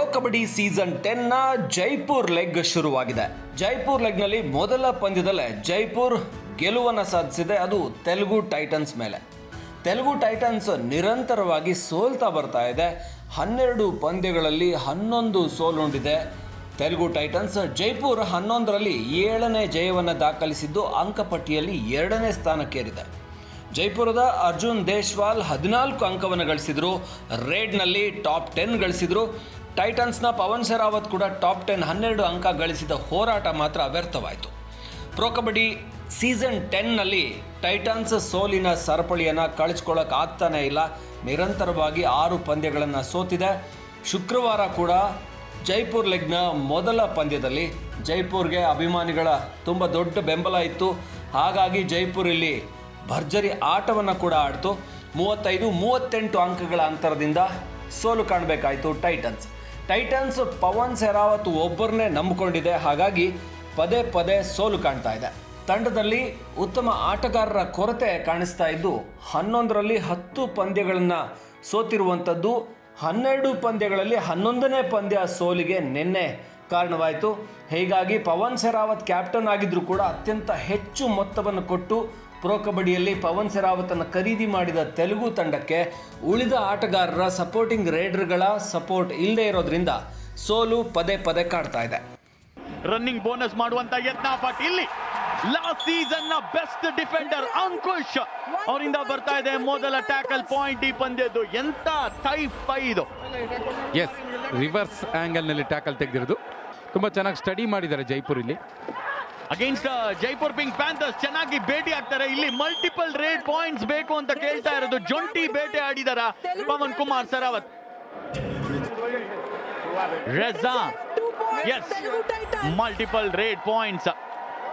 Pro Kabaddi ಸೀಸನ್ನ Jaipur leg ಶುರುವಾಗಿದೆ. ಜೈಪುರ್ ಲೆಗ್ನಲ್ಲಿ ಮೊದಲ ಪಂದ್ಯದಲ್ಲೇ ಜೈಪುರ್ ಗೆಲುವನ್ನು ಸಾಧಿಸಿದೆ. ಅದು ತೆಲುಗು ಟೈಟನ್ಸ್ ಮೇಲೆ. ತೆಲುಗು ಟೈಟನ್ಸ್ ನಿರಂತರವಾಗಿ ಸೋಲ್ತಾ ಬರ್ತಾ ಇದೆ. ಹನ್ನೆರಡು ಪಂದ್ಯಗಳಲ್ಲಿ ಹನ್ನೊಂದು ಸೋಲುಂಡಿದೆ ತೆಲುಗು ಟೈಟನ್ಸ್ ಜೈಪುರ್ ಹನ್ನೊಂದರಲ್ಲಿ ಏಳನೇ ಜಯವನ್ನು ದಾಖಲಿಸಿದ್ದು ಅಂಕಪಟ್ಟಿಯಲ್ಲಿ ಎರಡನೇ ಸ್ಥಾನಕ್ಕೇರಿದೆ. ಜೈಪುರದ ಅರ್ಜುನ್ ದೇಶ್ವಾಲ್ ಹದಿನಾಲ್ಕು ಅಂಕವನ್ನು ಗಳಿಸಿದ್ರು. ರೇಡ್ನಲ್ಲಿ ಟಾಪ್ ಟೆನ್ ಗಳಿಸಿದ್ರು. ಟೈಟನ್ಸ್ನ ಪವನ್ ಶೆರಾವತ್ ಕೂಡ ಟಾಪ್ ಟೆನ್ ಹನ್ನೆರಡು ಅಂಕ ಗಳಿಸಿದ ಹೋರಾಟ ಮಾತ್ರ ವ್ಯರ್ಥವಾಯಿತು. ಪ್ರೊ ಕಬಡ್ಡಿ ಸೀಸನ್ ಟೆನ್ನಲ್ಲಿ ಟೈಟನ್ಸ್ ಸೋಲಿನ ಸರಪಳಿಯನ್ನು ಕಳಿಸ್ಕೊಳ್ಳೋಕೆ ಆಗ್ತಾನೇ ಇಲ್ಲ. ನಿರಂತರವಾಗಿ ಆರು ಪಂದ್ಯಗಳನ್ನು ಸೋತಿದೆ. ಶುಕ್ರವಾರ ಕೂಡ ಜೈಪುರ್ ಲೆಗ್ನ ಮೊದಲ ಪಂದ್ಯದಲ್ಲಿ ಜೈಪುರ್ಗೆ ಅಭಿಮಾನಿಗಳ ತುಂಬ ದೊಡ್ಡ ಬೆಂಬಲ ಇತ್ತು. ಹಾಗಾಗಿ ಜೈಪುರ್ ಇಲ್ಲಿ ಭರ್ಜರಿ ಆಟವನ್ನು ಕೂಡ ಆಡ್ತು. ಮೂವತ್ತೈದು, ಮೂವತ್ತೆಂಟು ಅಂಕಗಳ ಅಂತರದಿಂದ ಸೋಲು ಕಾಣಬೇಕಾಯಿತು ಟೈಟನ್ಸ್. ಟೈಟನ್ಸ್ ಪವನ್ ಸೆರಾವತ್ ಒಬ್ಬರನ್ನೇ ನಂಬಿಕೊಂಡಿದೆ. ಹಾಗಾಗಿ ಪದೇ ಪದೇ ಸೋಲು ಕಾಣ್ತಾ ಇದೆ. ತಂಡದಲ್ಲಿ ಉತ್ತಮ ಆಟಗಾರರ ಕೊರತೆ ಕಾಣಿಸ್ತಾ ಇದ್ದು, ಹನ್ನೊಂದರಲ್ಲಿ ಹತ್ತು ಪಂದ್ಯಗಳನ್ನು ಸೋತಿರುವಂಥದ್ದು, ಹನ್ನೆರಡು ಪಂದ್ಯಗಳಲ್ಲಿ ಹನ್ನೊಂದನೇ ಪಂದ್ಯ ಸೋಲಿಗೆ ನಿನ್ನೆ ಕಾರಣವಾಯಿತು. ಹೀಗಾಗಿ ಪವನ್ ಸೆರಾವತ್ ಕ್ಯಾಪ್ಟನ್ ಆಗಿದ್ದರೂ ಕೂಡ ಅತ್ಯಂತ ಹೆಚ್ಚು ಮೊತ್ತವನ್ನು ಕೊಟ್ಟು ಪ್ರೊ ಕಬಡ್ಡಿಯಲ್ಲಿ ಪವನ್ ಸೆರಾವತನ್ನು ಖರೀದಿ ಮಾಡಿದ ತೆಲುಗು ತಂಡಕ್ಕೆ ಉಳಿದ ಆಟಗಾರರ ಸಪೋರ್ಟಿಂಗ್ ರೈಡರ್ಗಳ ಸಪೋರ್ಟ್ ಇಲ್ಲದೆ ಇರೋದ್ರಿಂದ ಸೋಲು ಪದೇ ಪದೇ ಕಾಡ್ತಾ ಇದೆ. ರನ್ನಿಂಗ್ ಬೋನಸ್ ಮಾಡುವಂತ ಯತ್ನ ಬಟ್ ಇಲ್ಲಿ ಲಾಸ್ಟ್ ಸೀಸನ್ನ ಬೆಸ್ಟ್ ಡಿಫೆಂಡರ್ ಅಂಕುಶ್ ಅವರಿಂದ ಬರ್ತಾ ಇದೆ. ಮೊದಲ ಟ್ಯಾಕಲ್ ಪಾಯಿಂಟ್ ಈ ಪಂದ್ಯದ್ದು ಎಂತ ಟೈಪ್ ಇದು ಎಸ್ ರಿವರ್ಸ್ ಆಂಗಲ್ನಲ್ಲಿ ಟ್ಯಾಕಲ್ ತೆಗೆದಿರೋದು. ತುಂಬಾ ಚೆನ್ನಾಗಿ ಸ್ಟಡಿ ಮಾಡಿದ್ದಾರೆ ಜೈಪುರ್ ಇಲ್ಲಿ. ಅಗೇನ್ಸ್ಟ್ ಜೈಪುರ್ ಪಿಂಕ್ ಪ್ಯಾಂಥರ್ಸ್ ಚೆನ್ನಾಗಿ ಭೇಟಿ ಆಗ್ತಾರೆ. ಇಲ್ಲಿ ಮಲ್ಟಿಪಲ್ ರೇಡ್ ಪಾಯಿಂಟ್ಸ್ ಬೇಕು ಅಂತ ಕೇಳ್ತಾ ಇರೋದು. ಜೊಂಟಿ ಬೇಟೆ ಆಡಿದಾರ ಪವನ್ ಕುಮಾರ್ ಸರಾವತ್ ರೆಜಾ ಎಸ್ ಮಲ್ಟಿಪಲ್ ರೇಡ್ ಪಾಯಿಂಟ್ಸ್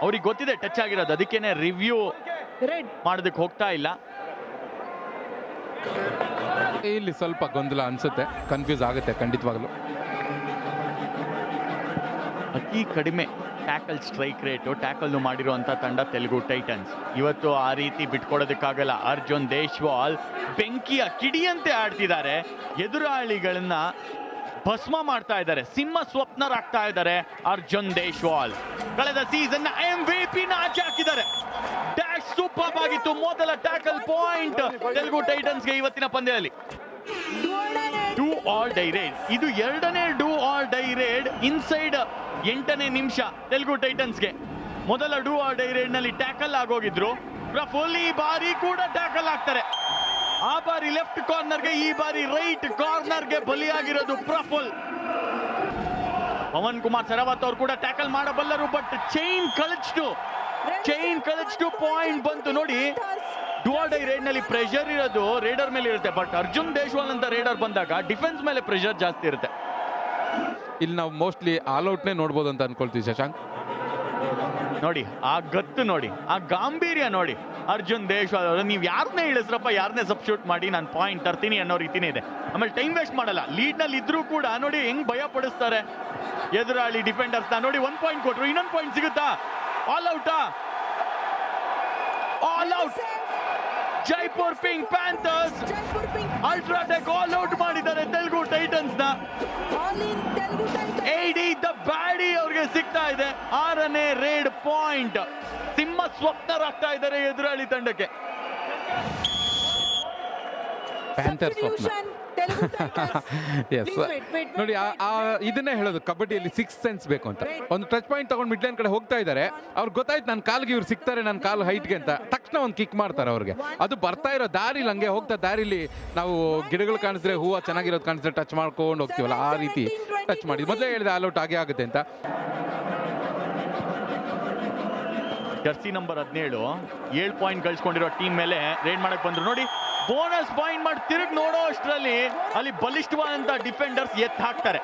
ಅವ್ರಿಗೆ ಗೊತ್ತಿದೆ ಟಚ್ ಆಗಿರೋದು. ಅದಕ್ಕೇನೆ ರಿವ್ಯೂ ಮಾಡೋದಕ್ಕೆ ಹೋಗ್ತಾ ಇಲ್ಲ. ಇಲ್ಲಿ ಸ್ವಲ್ಪ ಗೊಂದಲ ಅನ್ಸುತ್ತೆ. ಕನ್ಫ್ಯೂಸ್ ಆಗುತ್ತೆ ಖಂಡಿತವಾಗಲೂ. ಅತಿ ಕಡಿಮೆ ಟ್ಯಾಕಲ್ ಸ್ಟ್ರೈಕ್ ರೇಟು ಟ್ಯಾಕಲ್ ಮಾಡಿರುವಂಥ ತಂಡ ತೆಲುಗು ಟೈಟನ್ಸ್. ಇವತ್ತು ಆ ರೀತಿ ಬಿಟ್ಕೊಡೋದಕ್ಕಾಗಲ್ಲ. ಅರ್ಜುನ್ ದೇಶ್ವಾಲ್ ಬೆಂಕಿಯ ಕಿಡಿಯಂತೆ ಆಡ್ತಿದ್ದಾರೆ. ಎದುರಾಳಿಗಳನ್ನ ಭಸ್ಮ ಮಾಡ್ತಾ ಇದ್ದಾರೆ. ಸಿಂಹ ಸ್ವಪ್ನರಾಗ್ತಾ ಇದ್ದಾರೆ ಅರ್ಜುನ್ ದೇಶ್ವಾಲ್. ಕಳೆದ ಸೀಸನ್ ಎಂ ವಿ ಪಿ ಆಚೆ ಹಾಕಿದ್ದಾರೆ. ಡ್ಯಾಶ್ ಸೂಪರ್ ಆಗಿತ್ತು. ಮೊದಲ ಟ್ಯಾಕಲ್ ಪಾಯಿಂಟ್ ತೆಲುಗು ಟೈಟನ್ಸ್ಗೆ ಇವತ್ತಿನ ಪಂದ್ಯದಲ್ಲಿ. ಆಲ್ ಡೈ ರೇಡ್ ಇದು ಎರಡನೇ do or die raid inside ಎಂಟನೇ ನಿಮಿಷ ತೆಲುಗು ಟೈಟನ್ಸ್ಗೆ. ಮೊದಲ ಡೂ ಆಲ್ ಡೈ ರೇಡ್ನಲ್ಲಿ ಟ್ಯಾಕಲ್ ಆಗೋಗಿದ್ರು. ಪ್ರಫುಲ್ ಈ ಬಾರಿ ಕೂಡ ಟ್ಯಾಕಲ್ ಆಗ್ತಾರೆ. ಆ ಬಾರಿ ಲೆಫ್ಟ್ ಕಾರ್ನರ್ಗೆ ಈ ಬಾರಿ ರೈಟ್ ಕಾರ್ನರ್ಗೆ ಬಲಿಯಾಗಿರೋದು ಪ್ರಫುಲ್. ಪವನ್ ಕುಮಾರ್ ಸರಾವತ್ ಅವರು ಕೂಡ ಟ್ಯಾಕಲ್ ಮಾಡಬಲ್ಲರು ಬಟ್ ಚೈನ್ ಕಳಚ್ಟು ಚೈನ್ ಕಳಚ್ಟು ಪಾಯಿಂಟ್ ಬಂತು ನೋಡಿ. ಡೈ ರೇಡ್ನಲ್ಲಿ ಪ್ರೆಷರ್ ಇರೋದು ರೇಡರ್ ಮೇಲೆ ಇರುತ್ತೆ. ಬಟ್ ಅರ್ಜುನ್ ದೇಶ್ವಾಲ್ ಅಂತ ರೇಡರ್ ಬಂದಾಗ ಡಿಫೆನ್ಸ್ ಮೇಲೆ ಪ್ರೆಷರ್ ಜಾಸ್ತಿ ಇರುತ್ತೆ. ಇಲ್ಲಿ ನಾವು ಮೋಸ್ಟ್ಲಿ ನೇ ನೋಡ್ಬೋದು ಅಂತ ಅನ್ಕೊಳ್ತೀವಿ ಶಶಾಂಕ್. ನೋಡಿ ಆ ಗತ್ತು ನೋಡಿ ಆ ಗಾಂಭೀರ್ಯ ನೋಡಿ. ಅರ್ಜುನ್ ದೇಶ್ವಾಲ್ ಅವರು ನೀವು ಯಾರನ್ನೇ ಇಳಿಸ್ರಪ್ಪ ಯಾರನ್ನೇ ಸಬ್ಸ್ಟ್ಯೂಟ್ ಮಾಡಿ ನಾನು ಪಾಯಿಂಟ್ ತರ್ತೀನಿ ಅನ್ನೋ ರೀತಿನೇ ಇದೆ. ಆಮೇಲೆ ಟೈಮ್ ವೇಸ್ಟ್ ಮಾಡಲ್ಲ. ಲೀಡ್ನಲ್ಲಿ ಇದ್ರೂ ಕೂಡ ನೋಡಿ ಹೆಂಗ್ ಭಯ ಪಡಿಸ್ತಾರೆ. ಎದುರಾಳಿ ಡಿಫೆಂಡರ್ಸ್ ನೋಡಿ ಒಂದ್ ಪಾಯಿಂಟ್ ಕೊಟ್ರು ಇನ್ನೊಂದು ಪಾಯಿಂಟ್ ಸಿಗುತ್ತಾ? All ಔಟಾ all out Jaipur pink panthers. UltraTech all out ಮಾಡಿದ್ದಾರೆ ತೆಲುಗು ಟೈಟನ್ಸ್ನ. ಏಡಿ ದ ಬ್ಯಾಡಿ ಅವ್ರಿಗೆ ಸಿಗ್ತಾ ಇದೆ. ಆರನೇ ರೇಡ್ ಪಾಯಿಂಟ್. ಸಿಂಹ ಸ್ವಪ್ನರಾಗ್ತಾ ಇದ್ದಾರೆ ಎದುರಾಳಿ ತಂಡಕ್ಕೆ. ಪ್ಯಾಂಥರ್ ಸ್ವಪ್ನ. ಎಸ್ ನೋಡಿ ಇದನ್ನೇ ಹೇಳೋದು. ಕಬಡ್ಡಿಯಲ್ಲಿ ಸಿಕ್ಸ್ ಸೆನ್ಸ್ ಬೇಕು ಅಂತ. ಒಂದು ಟಚ್ ಪಾಯಿಂಟ್ ತಗೊಂಡು ಮಿಡ್ಲೈನ್ ಕಡೆ ಹೋಗ್ತಾ ಇದ್ದಾರೆ. ಅವ್ರು ಗೊತ್ತಾಯ್ತು ನನ್ನ ಕಾಲ್ಗೆ ಇವ್ರು ಸಿಗ್ತಾರೆ ನನ್ನ ಕಾಲು ಹೈಟ್ಗೆ ಅಂತ. ತಕ್ಷಣ ಒಂದು ಕಿಕ್ ಮಾಡ್ತಾರೆ ಅವ್ರಿಗೆ. ಅದು ಬರ್ತಾ ಇರೋ ದಾರಿಲಿ ಹಂಗೆ ಹೋಗ್ತಾ ದಾರಿಲಿ ನಾವು ಗಿಡಗಳು ಕಾಣಿಸಿದ್ರೆ ಹೂವು ಚೆನ್ನಾಗಿರೋದು ಕಾಣಿಸಿದ್ರೆ ಟಚ್ ಮಾಡ್ಕೊಂಡು ಹೋಗ್ತೀವಲ್ಲ ಆ ರೀತಿ ಟಚ್ ಮಾಡಿ. ಮೊದಲೇ ಹೇಳಿದೆ ಆಲ್ಔಟ್ ಆಗೇ ಆಗುತ್ತೆ ಅಂತ. ಜರ್ಸಿ ನಂಬರ್ ಹದಿನೇಳು. ಏಳು ಪಾಯಿಂಟ್ ಗಳಿಸ್ಕೊಂಡಿರೋ ಟೀಮ್ ಮೇಲೆ ರೈಡ್ ಮಾಡಕ್ ಬಂದ್ರು. ನೋಡಿ ಬೋನಸ್ ಪಾಯಿಂಟ್ ಮಾಡಿ ತಿರುಗಿ ನೋಡೋ ಅಷ್ಟರಲ್ಲಿ ಅಲ್ಲಿ ಬಲಿಷ್ಠವಾದಂತ ಡಿಫೆಂಡರ್ಸ್ ಎತ್ತ ಹಾಕ್ತಾರೆ.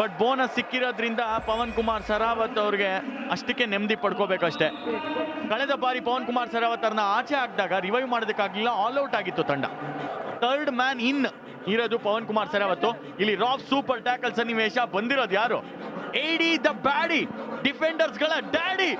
ಬಟ್ ಬೋನಸ್ ಸಿಕ್ಕಿರೋದ್ರಿಂದ ಪವನ್ ಕುಮಾರ್ ಸರಾವತ್ ಅವ್ರಿಗೆ ಅಷ್ಟಕ್ಕೆ ನೆಮ್ಮದಿ ಪಡ್ಕೋಬೇಕಷ್ಟೇ. ಕಳೆದ ಬಾರಿ ಪವನ್ ಕುಮಾರ್ ಸರಾವತ್ ಅವ್ರನ್ನ ಆಚೆ ಹಾಕಿದಾಗ ರಿವೈವ್ ಮಾಡೋದಕ್ಕಾಗಲಿಲ್ಲ ಆಲ್ ಔಟ್ ಆಗಿತ್ತು ತಂಡ. ಥರ್ಡ್ ಮ್ಯಾನ್ ಇನ್ ಇರೋದು ಪವನ್ ಕುಮಾರ್ ಸರಾವತ್ತು ಇಲ್ಲಿ ರಾಫ್ ಸೂಪರ್ ಟ್ಯಾಕಲ್ ಸನ್ನಿವೇಶ ಬಂದಿರೋದು ಯಾರು? ಏಡಿ ದ ಬ್ಯಾಡಿ ಡಿಫೆಂಡರ್ಸ್ಗಳ ಡ್ಯಾಡಿ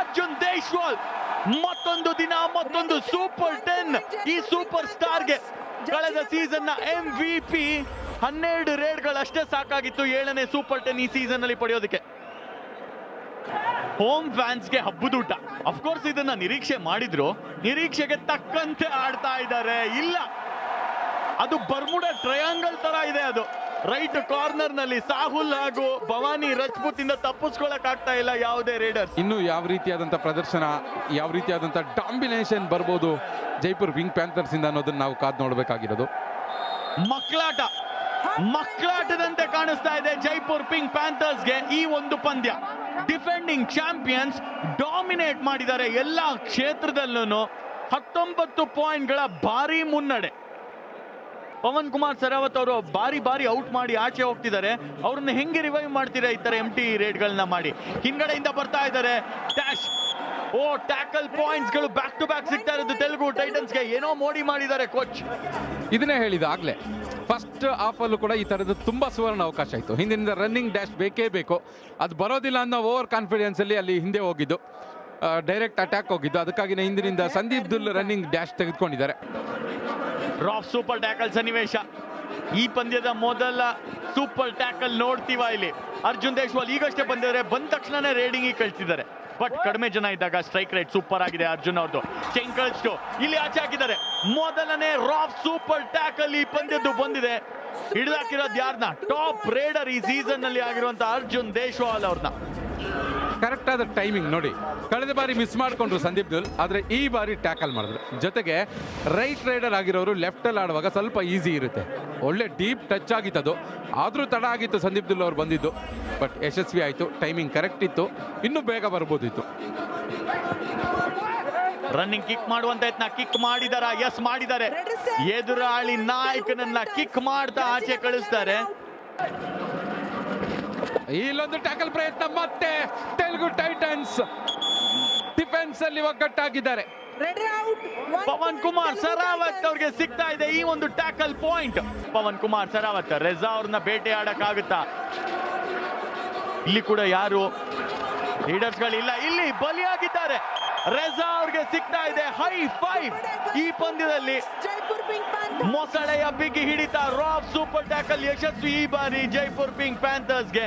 ಅರ್ಜುನ್ ದೇಶ್ವಾಲ್. ಮತ್ತೊಂದು ದಿನ ಮತ್ತೊಂದು ಸೂಪರ್ ಟೆನ್ ಈ ಸೂಪರ್ ಸ್ಟಾರ್ಗೆ ಕಳೆದ ಸೀಸನ್ನ ಎಂ ವಿ ಪಿ ಹನ್ನೆರಡು ರೇಡ್ಗಳಷ್ಟೇ ಸಾಕಾಗಿತ್ತು ಏಳನೇ ಸೂಪರ್ ಟೆನ್ ಈ ಸೀಸನ್ ಅಲ್ಲಿ ಪಡೆಯೋದಕ್ಕೆ. ಹೋಮ್ ಫ್ಯಾನ್ಸ್ಗೆ ಹಬ್ಬದೂಟ ಅಫ್ಕೋರ್ಸ್ ಇದನ್ನ ನಿರೀಕ್ಷೆ ಮಾಡಿದ್ರು. ನಿರೀಕ್ಷೆಗೆ ತಕ್ಕಂತೆ ಆಡ್ತಾ ಇದ್ದಾರೆ. ಇಲ್ಲ. ಅದು ಬರ್ಮುಡ ಟ್ರಯಾಂಗಲ್ ತರ ಇದೆ ಅದು. ರೈಟ್ ಕಾರ್ನರ್ನಲ್ಲಿ ಸಾಹುಲ್ ಹಾಗೂ ಭವಾನಿ ರಜಪೂತ್ ಇಂದ ತಪ್ಪಿಸ್ಕೊಳಕ್ ಆಗ್ತಾ ಇಲ್ಲ ಯಾವುದೇ ರೇಡರ್ಸ್ ಇನ್ನು ಯಾವ ರೀತಿಯಾದಂಥ ಪ್ರದರ್ಶನ ಯಾವ ರೀತಿಯಾದಂಥ ಡಾಂಬಿನೇಷನ್ ಬರ್ಬೋದು ಜೈಪುರ್ ವಿಂಗ್ ಪ್ಯಾಂಥರ್ಸ್ ಇಂದ ಅನ್ನೋದನ್ನ ನಾವು ಕಾದ್ ನೋಡಬೇಕಾಗಿರೋದು. ಮಕ್ಕಳಾಟ ಮಕ್ಕಳಾಟದಂತೆ ಕಾಣಿಸ್ತಾ ಇದೆ ಜೈಪುರ್ ಪಿಂಕ್ ಪ್ಯಾಂಥರ್ಸ್ಗೆ ಈ ಒಂದು ಪಂದ್ಯ. ಡಿಫೆಂಡಿಂಗ್ ಚಾಂಪಿಯನ್ಸ್ ಡಾಮಿನೇಟ್ ಮಾಡಿದ್ದಾರೆ ಎಲ್ಲಾ ಕ್ಷೇತ್ರದಲ್ಲೂ ಹತ್ತೊಂಬತ್ತು ಪಾಯಿಂಟ್ಗಳ ಭಾರಿ ಮುನ್ನಡೆ. ಪವನ್ ಕುಮಾರ್ ಸರಾವತ್ ಅವರು ಬಾರಿ ಬಾರಿ ಔಟ್ ಮಾಡಿ ಆಚೆ ಹೋಗ್ತಿದ್ದಾರೆ. ಅವ್ರನ್ನ ಹೆಂಗೆ ರಿವೈವ್ ಮಾಡ್ತೀರಾ ಈ ತರ ಎಂ ಟಿ ರೇಡ್ಗಳನ್ನ ಮಾಡಿ. ಹಿಂಗಡೆಯಿಂದ ಬರ್ತಾ ಇದ್ದಾರೆ. ಡ್ಯಾಶ್ ಓ ಟ್ಯಾಕಲ್ ಪಾಯಿಂಟ್ಸ್ಗಳು ಬ್ಯಾಕ್ ಟು ಬ್ಯಾಕ್ ಸಿಗ್ತಾ ಇರೋದು ತೆಲುಗು ಟೈಟನ್ಸ್ಗೆ ಏನೋ ಮೋಡಿ ಮಾಡಿದ್ದಾರೆ ಕೋಚ್ ಇದನ್ನೇ ಹೇಳಿದ ಆಗ್ಲೇ ಫಸ್ಟ್ ಅಲ್ಲೂ ಕೂಡ ಈ ಥರದ್ದು ತುಂಬ ಸುವರ್ಣ ಅವಕಾಶ ಇತ್ತು. ಹಿಂದಿನಿಂದ ರನ್ನಿಂಗ್ ಡ್ಯಾಶ್ ಬೇಕೇ ಬೇಕು. ಅದು ಬರೋದಿಲ್ಲ ಅನ್ನೋ ಓವರ್ ಕಾನ್ಫಿಡೆನ್ಸಲ್ಲಿ ಅಲ್ಲಿ ಹಿಂದೆ ಹೋಗಿದ್ದು. ಡೈರೆಕ್ಟ್ ಅಟ್ಯಾಕ್ ಹೋಗಿದ್ದು. ಅದಕ್ಕಾಗಿನೇ ಹಿಂದಿನಿಂದ ಸಂದೀಪ್ ದುಲ್ ರನ್ನಿಂಗ್ ಡ್ಯಾಶ್ ತೆಗೆದುಕೊಂಡಿದ್ದಾರೆ. ರಾಫ್ ಸೂಪರ್ ಟ್ಯಾಕಲ್ ಸನ್ನಿವೇಶ. ಈ ಪಂದ್ಯದ ಮೊದಲ ಸೂಪರ್ ಟ್ಯಾಕಲ್ ನೋಡ್ತೀವ ಇಲ್ಲಿ. ಅರ್ಜುನ್ ದೇಶ್ವಾಲ್ ಈಗಷ್ಟೇ ಬಂದಿದ್ದಾರೆ. ಬಂದ ತಕ್ಷಣನೇ ರೇಡಿಂಗ್ ಕಳಿಸಿದ್ದಾರೆ. ಬಟ್ ಕಡಿಮೆ ಜನ ಇದ್ದಾಗ ಸ್ಟ್ರೈಕ್ ರೇಟ್ ಸೂಪರ್ ಆಗಿದೆ ಅರ್ಜುನ್ ಅವ್ರದ್ದು. ಚೆಂಗ್ ಕಳಿಸ್ಟು ಇಲ್ಲಿ ಆಚೆ ಹಾಕಿದ್ದಾರೆ. ಮೊದಲನೇ ರಾಫ್ ಸೂಪರ್ ಟ್ಯಾಕಲ್ ಈ ಪಂದ್ಯದ್ದು ಬಂದಿದೆ. ಹಿಡಿದಾಕಿರೋದು ಯಾರನ್ನ ಟಾಪ್ ರೇಡರ್ ಈ ಸೀಸನ್ನಲ್ಲಿ ಆಗಿರುವಂತಹ ಅರ್ಜುನ್ ದೇಶ್ವಾಲ್ ಅವ್ರನ್ನ. ಕರೆಕ್ಟ್ ಆದ ಟೈಮಿಂಗ್ ನೋಡಿ. ಕಳೆದ ಬಾರಿ ಮಿಸ್ ಮಾಡಿಕೊಂಡ್ರು ಸಂದೀಪ್ ದುಲ್ ಆದರೆ ಈ ಬಾರಿ ಟ್ಯಾಕಲ್ ಮಾಡಿದ್ರು. ಜೊತೆಗೆ ರೈಟ್ ರೈಡರ್ ಆಗಿರೋರು ಲೆಫ್ಟಲ್ಲಿ ಆಡುವಾಗ ಸ್ವಲ್ಪ ಈಸಿ ಇರುತ್ತೆ. ಒಳ್ಳೆ ಡೀಪ್ ಟಚ್ ಆಗಿತ್ತು ಅದು ಆದರೂ ತಡ ಆಗಿತ್ತು ಸಂದೀಪ್ ದುಲ್ ಅವ್ರು ಬಂದಿದ್ದು. ಬಟ್ ಯಶಸ್ವಿ ಆಯಿತು ಟೈಮಿಂಗ್ ಕರೆಕ್ಟ್ ಇತ್ತು. ಇನ್ನೂ ಬೇಗ ಬರ್ಬೋದಿತ್ತು. ರನ್ನಿಂಗ್ ಕಿಕ್ ಮಾಡುವಂತ ಯತ್ನ ಕಿಕ್ ಮಾಡಿದಾರ ಎಸ್ ಮಾಡಿದ್ದಾರೆ. ಎದುರಾಳಿ ನಾಯಕನನ್ನ ಕಿಕ್ ಮಾಡ್ತಾ ಆಚೆ ಕಳಿಸ್ತಾರೆ. ಇಲ್ಲೊಂದು ಟ್ಯಾಕಲ್ ಪ್ರಯತ್ನ ಮತ್ತೆ ತೆಲುಗು ಟೈಟನ್ಸ್ ಡಿಫೆನ್ಸ್ ಅಲ್ಲಿ ಒಗ್ಗಟ್ಟಾಗಿದ್ದಾರೆ ರೆಡಿ ಔಟ್ ಪವನ್ ಕುಮಾರ್ ಸರಾವತ್ ಅವ್ರಿಗೆ ಸಿಗ್ತಾ ಇದೆ ಈ ಒಂದು tackle point. Pavan Kumar Sehrawat Reza ಅವ್ರನ್ನ ಬೇಟೆ ಆಡಕ್ಕಾಗುತ್ತಾ? ಇಲ್ಲಿ ಕೂಡ ಯಾರು? ಲೀಡರ್ಸ್ ಗಳಿಲ್ಲ ಇಲ್ಲಿ ಬಲಿಯಾಗಿದ್ದಾರೆ. ರೆಜಾ ಅವ್ರಿಗೆ ಸಿಗ್ತಾ ಇದೆ. ಹೈ ಫೈವ್ ಈ ಪಂದ್ಯದಲ್ಲಿ. ಮೊಸಳೆಯ ಬಿಗಿ ಹಿಡಿತ. ರಾಬ್ ಸೂಪರ್ ಟ್ಯಾಕಲ್ ಯಶಸ್ವಿ ಈ ಬಾರಿ ಜೈಪುರ್ ಪಿಂಕ್ ಪ್ಯಾಂಥರ್ಸ್ಗೆ.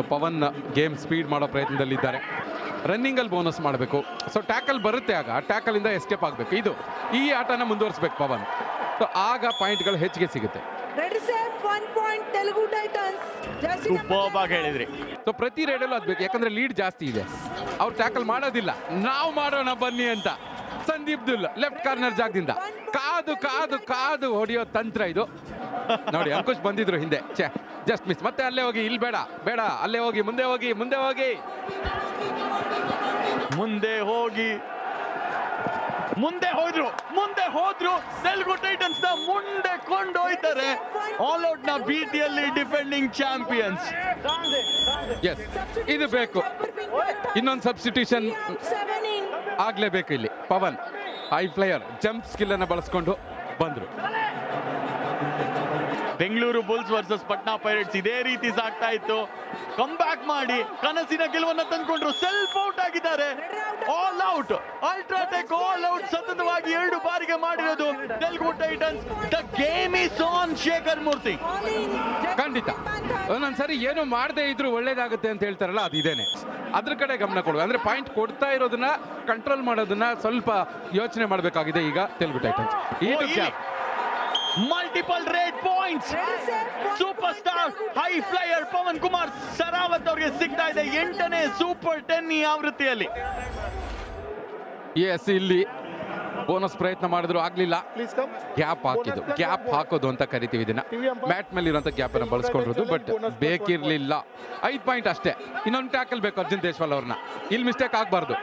ಸೊ ಪವನ್ ಗೇಮ್ ಸ್ಪೀಡ್ ಮಾಡೋ ಪ್ರಯತ್ನದಲ್ಲಿದ್ದಾರೆ. ರನ್ನಿಂಗಲ್ಲಿ ಬೋನಸ್ ಮಾಡಬೇಕು. ಸೊ ಟ್ಯಾಕಲ್ ಬರುತ್ತೆ ಆಗ. ಟ್ಯಾಕಲಿಂದ ಎಸ್ಕೇಪ್ ಆಗಬೇಕು. ಇದು ಈ ಆಟನ ಮುಂದುವರಿಸಬೇಕು ಪವನ್. ಸೊ ಆಗ ಪಾಯಿಂಟ್ಗಳು ಹೆಚ್ಚಿಗೆ ಸಿಗುತ್ತೆ. Raid safe one point Telugu titans jersey ಆಗಿ ಹೇಳಿದ್ರಿ. ಸೊ ಪ್ರತಿ ರೈಡಲ್ಲೂ ಅದು ಬೇಕು ಯಾಕಂದ್ರೆ ಲೀಡ್ ಜಾಸ್ತಿ ಇದೆ. ಅವ್ರು ಟ್ಯಾಕಲ್ ಮಾಡೋದಿಲ್ಲ. ನಾವು ಮಾಡೋಣ ಬನ್ನಿ ಅಂತ. ಸಂದೀಪ್ ದುಲ್ ಲೆಫ್ಟ್ ಕಾರ್ನರ್ ಜಾಗದಿಂದ. ಕಾದು ಕಾದು ಕಾದು ಹೊಡೆಯೋ ತಂತ್ರ ಇದು. ನೋಡಿ ಅಂಕುಶ್ ಬಂದಿದ್ರು ಹಿಂದೆ. ಛೇ ಜಸ್ಟ್ ಮಿಸ್ ಮತ್ತೆ ಅಲ್ಲೇ ಹೋಗಿ ಇಲ್ಲಿ ಬೇಡ ಬೇಡ. ಅಲ್ಲೇ ಹೋಗಿ ಮುಂದೆ ಹೋಗಿ ಮುಂದೆ ಹೋಗಿ. ಮುಂದೆ ಹೋಗಿ. ಮುಂದೆ ಹೋದ್ರು ಮುಂದೆ ಹೋದ್ರು. ತೆಲುಗು ಟೈಟನ್ಸ್ನ ಮುಂದೆ ಕೊಂಡೋಯ್ತಾರೆ. ಆಲ್ ಔಟ್ನ ಬಿಟಿಯಲ್ಲಿ ಡಿಫೆಂಡಿಂಗ್ ಚಾಂಪಿಯನ್ಸ್ ಎಸ್ ಇದು ಬೇಕು. ಇನ್ನೊಂದು ಸಬ್ಸ್ಟಿಟ್ಯೂಷನ್ ಆಗ್ಲೇಬೇಕು ಇಲ್ಲಿ. Pavan high player jump skill ಅನ್ನು ಬಳಸ್ಕೊಂಡು ಬಂದ್ರು. Bengaluru bulls versus Patna pirates ಇದೇ ರೀತಿ ಸಾಕ್ತಾ ಇತ್ತು. ಕಮ್ ಬ್ಯಾಕ್ ಮಾಡಿ. ಕನಸಿನ ಗೆಲುವನ್ನ ತಂದ್ಕೊಂಡ್ರು. ಸೆಲ್ಫ್ ಔಟ್ ಆಗಿದ್ದಾರೆ. All out UltraTech all out ಸತತವಾಗಿ ಎರಡು ಬಾರಿಗೆ ಮಾಡಿರೋದು Telugu titans the game is on Shekhar Murthy. ಖಂಡಿತ. ಒಂದೊಂದ್ಸರಿ ಏನು ಮಾಡದೇ ಇದ್ರು ಒಳ್ಳೇದಾಗುತ್ತೆ ಅಂತ ಹೇಳ್ತಾರಲ್ಲ ಅದು ಇದೇನೆ. ಅದ್ರ ಕಡೆ ಗಮನ ಕೊಡುವ. ಅಂದ್ರೆ ಪಾಯಿಂಟ್ ಕೊಡ್ತಾ ಇರೋದನ್ನ ಕಂಟ್ರೋಲ್ ಮಾಡೋದನ್ನ ಸ್ವಲ್ಪ ಯೋಚನೆ ಮಾಡಬೇಕಾಗಿದೆ ಈಗ Telugu titans multiple raid points super star high flyer Pavan Kumar Sehrawat ಅವರಿಗೆ ಸಿಗ್ತಾ ಇದೆ. ಎಂಟನೇ ಸೂಪರ್ ಟೆನ್ ಈ ಆವೃತ್ತಿಯಲ್ಲಿ. ಎಸ್ ಇಲ್ಲಿ ಬೋನಸ್ ಪ್ರಯತ್ನ ಮಾಡಿದ್ರು. ಆಗ್ಲಿಲ್ಲ. ಗ್ಯಾಪ್ ಹಾಕಿದ್ದು. ಗ್ಯಾಪ್ ಹಾಕೋದು ಅಂತ ಕರಿತೀವಿ ಇದನ್ನ. ಮ್ಯಾಟ್ ಮೇಲೆ ಇರುವಂತ ಗ್ಯಾಪ್ ಅನ್ನ ಬಳಸ್ಕೊಂಡಿರೋದು ಬಟ್ ಬೇಕಿರ್ಲಿಲ್ಲ ಐದ್ ಪಾಯಿಂಟ್ ಅಷ್ಟೇ. ಇನ್ನೊಂದು ಟ್ಯಾಕಲ್ ಬೇಕು ಅರ್ಜುನ್ ದೇಶ್ವಾಲ್ ಅವ್ರನ್ನ. ಇಲ್ಲಿ ಮಿಸ್ಟೇಕ್ ಆಗ್ಬಾರ್ದು.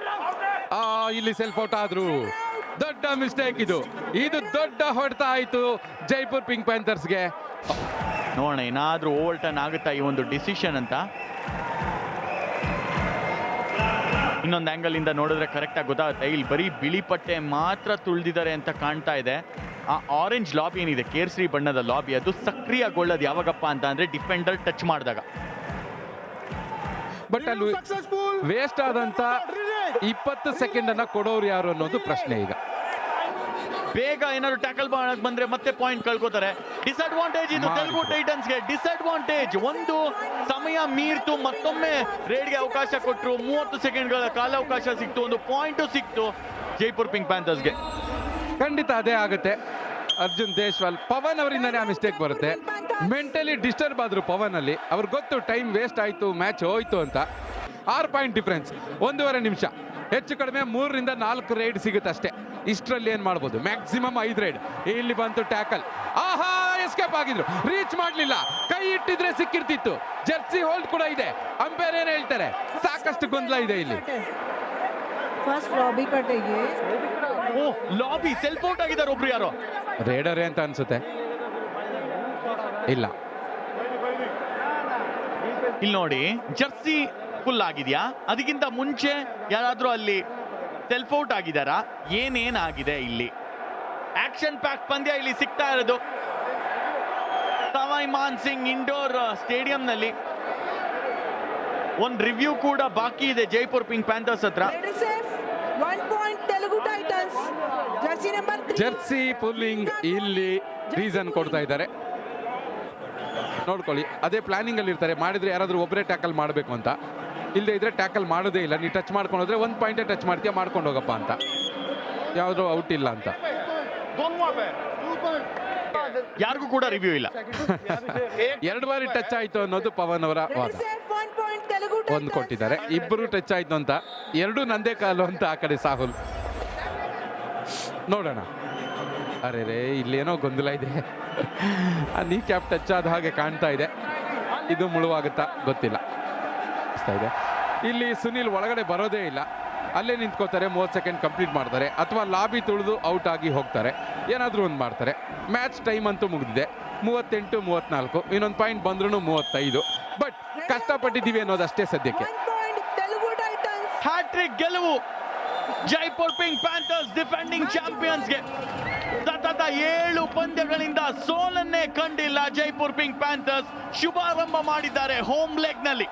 ಆ ಇಲ್ಲಿ ಸೆಲ್ಫ್ ಔಟ್ ಆದ್ರು. ದೊಡ್ಡ ಮಿಸ್ಟೇಕ್ ಇದು. ಇದು ದೊಡ್ಡ ಹೊಡೆತ ಆಯಿತು ಜೈಪುರ್ ಪಿಂಕ್ ಪ್ಯಾಂಥರ್ಸ್ಗೆ. ನೋಡೋಣ ಏನಾದ್ರೂ ಓವರ್ಟರ್ನ್ ಆಗುತ್ತಾ ಈ ಒಂದು ಡಿಸಿಷನ್ ಅಂತ? ಇನ್ನೊಂದು ಆಂಗಲ್ ಇಂದ ನೋಡಿದ್ರೆ ಕರೆಕ್ಟಾಗಿ ಗೊತ್ತಾಗುತ್ತೆ. ಇಲ್ಲಿ ಬರೀ ಬಿಳಿ ಪಟ್ಟೆ ಮಾತ್ರ ತುಳಿದಿದ್ದಾರೆ ಅಂತ ಕಾಣ್ತಾ ಇದೆ. ಆ ಆರೆಂಜ್ ಲಾಬಿ ಏನಿದೆ? ಕೇಸರಿ ಬಣ್ಣದ ಲಾಬಿ ಅದು ಸಕ್ರಿಯಗೊಳ್ಳೋದು ಯಾವಾಗಪ್ಪ ಅಂತ ಅಂದರೆ ಡಿಫೆಂಡರ್ ಟಚ್ ಮಾಡಿದಾಗ. ಬಟ್ ಅಲ್ಲಿ ವೇಸ್ಟ್ ಆದಂತ ಇಪ್ಪತ್ತು ಸೆಕೆಂಡನ್ನು ಅನ್ನ ಕೊಡೋರು ಯಾರು ಅನ್ನೋದು ಪ್ರಶ್ನೆ ಈಗ. ಬೇಗ ಏನಾದ್ರು ಟ್ಯಾಕಲ್ ಮಾಡಕ್ ಬಂದ್ರೆ ಮತ್ತೆ ಪಾಯಿಂಟ್ ಕಳ್ಕೋತಾರೆ. ಡಿಸ್ಅಡ್ವಾಂಟೇಜ್ ಇದು ತೆಲುಗು ಟೈಟನ್ಸ್ಗೆ. ಡಿಸ್ಅಡ್ವಾಂಟೇಜ್ ಒಂದು ಸಮಯ ಮೀರ್ತು ಮತ್ತೊಮ್ಮೆ ರೇಡ್ಗೆ ಅವಕಾಶ ಕೊಟ್ಟರು ಮೂವತ್ತು ಸೆಕೆಂಡ್ಗಳ ಕಾಲಾವಕಾಶ ಸಿಕ್ತು. ಒಂದು ಪಾಯಿಂಟ್ ಸಿಕ್ತು ಜೈಪುರ್ ಪಿಂಕ್ ಪ್ಯಾಂಥರ್ಸ್ಗೆ ಖಂಡಿತ ಅದೇ ಆಗುತ್ತೆ. ಅರ್ಜುನ್ ದೇಶ್ವಾಲ್ ಪವನ್ ಅವರಿಂದನೇ ಆ ಮಿಸ್ಟೇಕ್ ಬರುತ್ತೆ. ಮೆಂಟಲಿ ಡಿಸ್ಟರ್ಬ್ ಆದ್ರು ಪವನ್ ಅಲ್ಲಿ. ಅವ್ರಿಗೆ ಗೊತ್ತು ಟೈಮ್ ವೇಸ್ಟ್ ಆಯ್ತು ಮ್ಯಾಚ್ ಹೋಯ್ತು ಅಂತ. ಆರು ಪಾಯಿಂಟ್ ಡಿಫ್ರೆನ್ಸ್ ಒಂದೂವರೆ ನಿಮಿಷ. ಹೆಚ್ಚು ಕಡಿಮೆ ಮೂರರಿಂದ ನಾಲ್ಕು ರೈಡ್ ಸಿಗುತ್ತೆ ಅಷ್ಟೇ. ಇಷ್ಟರಲ್ಲಿ ಏನು ಮಾಡ್ಬೋದು? ಮ್ಯಾಕ್ಸಿಮಮ್ ಐದು ರೈಡ್. ಇಲ್ಲಿ ಬಂತು ಟ್ಯಾಕಲ್ ಆಹಾ ಎಸ್ಕೇಪ್ ಆಗಿದ್ರು. ರೀಚ್ ಮಾಡಲಿಲ್ಲ. ಕೈ ಇಟ್ಟಿದ್ರೆ ಸಿಕ್ಕಿರ್ತಿತ್ತು. ಜರ್ಸಿ ಹೋಲ್ಡ್ ಕೂಡ ಇದೆ. ಅಂಪೇರ್ ಏನು ಹೇಳ್ತಾರೆ. ಸಾಕಷ್ಟು ಗೊಂದಲ ಇದೆ ಇಲ್ಲಿ. ಲಾಬಿ ಸೆಲ್ಫ್ ಔಟ್ ಆಗಿದ್ದಾರೆ ಒಬ್ರು ಯಾರೋ. ರೇಡರ್ ಅಂತ ಅನ್ಸುತ್ತೆ. ಇಲ್ಲ. ಇಲ್ಲಿ ನೋಡಿ ಜರ್ಸಿ ಫುಲ್ ಆಗಿದ್ಯಾ? ಅದಕ್ಕಿಂತ ಮುಂಚೆ ಯಾರಾದರೂ ಅಲ್ಲಿ ಸೆಲ್ಫ್ ಔಟ್ ಆಗಿದಾರಾ? ಏನೇನಾಗಿದೆ ಇಲ್ಲಿ? ಆಕ್ಷನ್ ಪ್ಯಾಕ್ ಪಂದ್ಯ ಇಲ್ಲಿ ಸಿಗ್ತಾ ಇರೋದು. ಸವಾಯ್ ಮಾನ್ ಸಿಂಗ್ ಇಂಡೋರ್ ಸ್ಟೇಡಿಯಂನಲ್ಲಿ. ಒಂದು ರಿವ್ಯೂ ಕೂಡ ಬಾಕಿ ಇದೆ ಜೈಪುರ್ ಪಿಂಕ್ ಪ್ಯಾಂಥರ್ಸ್ ಹತ್ರ. ಜರ್ಸಿ ಪುಲ್ಲಿಂಗ್ ಇಲ್ಲಿ ರೀಸನ್ ಕೊಡ್ತಾ ಇದ್ದಾರೆ. ನೋಡ್ಕೊಳ್ಳಿ ಅದೇ ಪ್ಲಾನಿಂಗ್ ಅಲ್ಲಿ ಇರ್ತಾರೆ. ಮಾಡಿದ್ರೆ ಯಾರಾದ್ರೂ ಒಬ್ಬರೇ ಟ್ಯಾಕಲ್ ಮಾಡಬೇಕು ಅಂತ. ಇಲ್ಲದೆ ಇದ್ರೆ ಟ್ಯಾಕಲ್ ಮಾಡೋದೇ ಇಲ್ಲ. ನೀ ಟಚ್ ಮಾಡ್ಕೊಂಡು ಹೋದ್ರೆ ಒಂದು ಪಾಯಿಂಟೇ ಟಚ್ ಮಾಡ್ತೀಯ ಮಾಡ್ಕೊಂಡು ಹೋಗಪ್ಪ ಅಂತ. ಯಾವ್ದು ಔಟ್ ಇಲ್ಲ ಅಂತ. ಯಾರಿಗೂ ಕೂಡ ರಿವ್ಯೂ ಇಲ್ಲ. ಎರಡು ಬಾರಿ ಟಚ್ ಆಯ್ತು ಅನ್ನೋದು ಪವನ್ ಅವರ ವಾದ. ಒಂದು ಕೊಟ್ಟಿದ್ದಾರೆ. ಇಬ್ಬರು ಟಚ್ ಆಯ್ತು ಅಂತ. ಎರಡು ನಂದೇ ಕಾಲು ಅಂತ ಆ ಕಡೆ ಸಾಹುಲ್. ನೋಡೋಣ. ಅರೆ ರೇ ಇಲ್ಲೇನೋ ಗೊಂದಲ ಇದೆ. ಆ ನೀ ಕ್ಯಾಪ್ ಟಚ್ ಆದ ಹಾಗೆ ಕಾಣ್ತಾ ಇದೆ. ಇದು ಮುಳುವಾಗುತ್ತಾ ಗೊತ್ತಿಲ್ಲ. ಅನಿಸ್ತಾ ಇದೆ. ಇಲ್ಲಿ ಸುನಿಲ್ ಒಳಗಡೆ ಬರೋದೇ ಇಲ್ಲ. ಅಲ್ಲೇ ನಿಂತ್ಕೋತಾರೆ ಮೂವತ್ತು ಸೆಕೆಂಡ್ ಕಂಪ್ಲೀಟ್ ಮಾಡ್ತಾರೆ. ಅಥವಾ ಲಾಬಿ ತುಳಿದು ಔಟ್ ಆಗಿ ಹೋಗ್ತಾರೆ. ಏನಾದರೂ ಒಂದು ಮಾಡ್ತಾರೆ. ಮ್ಯಾಚ್ ಟೈಮ್ ಅಂತೂ ಮುಗಿದಿದೆ. ಮೂವತ್ತೆಂಟು ಮೂವತ್ತ್ನಾಲ್ಕು ಇನ್ನೊಂದು ಪಾಯಿಂಟ್ ಬಂದ್ರೂ ಮೂವತ್ತೈದು. ಬಟ್ ಕಷ್ಟಪಟ್ಟಿದ್ದೀವಿ ಅನ್ನೋದು ಅಷ್ಟೇ ಸದ್ಯಕ್ಕೆ ಹ್ಯಾಟ್ರಿಕ್ ಗೆಲುವು. ಜೈಪುರ್ ಪಿಂಕ್ ಪ್ಯಾಂಥರ್ಸ್ ಡಿಫೆಂಡಿಂಗ್ ಚಾಂಪಿಯನ್ಸ್ಗೆ ಸತತ ಏಳು ಪಂದ್ಯಗಳಿಂದ ಸೋಲನ್ನೇ ಕಂಡಿಲ್ಲ ಜೈಪುರ್ ಪಿಂಕ್ ಪ್ಯಾಂಥರ್ಸ್. ಶುಭಾರಂಭ ಮಾಡಿದ್ದಾರೆ ಹೋಮ್ ಲೆಗ್ನಲ್ಲಿ.